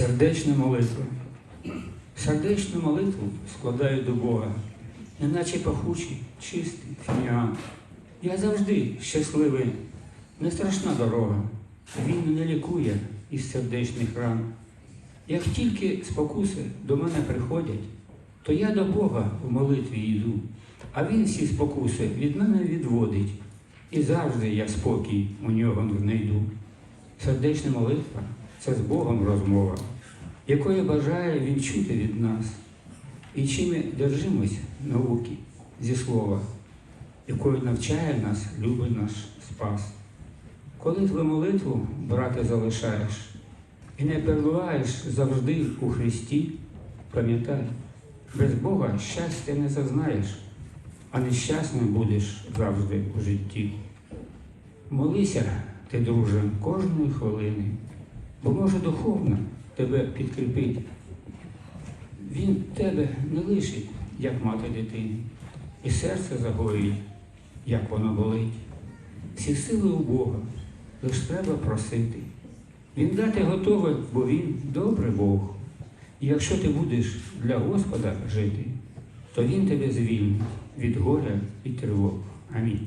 Сердечна молитва. Сердечну молитву складаю до Бога, неначе пахучий, чистий фіміан. Я завжди щасливий, не страшна дорога. Він мене лікує із сердечних ран. Як тільки спокуси до мене приходять, то я до Бога в молитві йду, а Він всі спокуси від мене відводить, і завжди я спокій у нього знайду. Сердечна молитва це з Богом розмова, якої бажає Він чути від нас, і чим ми держимось науки зі слова, якою навчає нас любий наш спас. Коли твою молитву, брате, залишаєш і не перебуваєш завжди у Христі, пам'ятай, без Бога щастя не зазнаєш, а нещасним будеш завжди у житті. Молися, ти, друже, кожної хвилини, бо може духовно тебе підкріпить. Він тебе не лишить, як мати дитини, і серце загоїть, як воно болить. Всі сили у Бога, лиш треба просити. Він дати готовий, бо він добрий Бог. І якщо ти будеш для Господа жити, то Він тебе звільнить від горя і тривог. Амінь.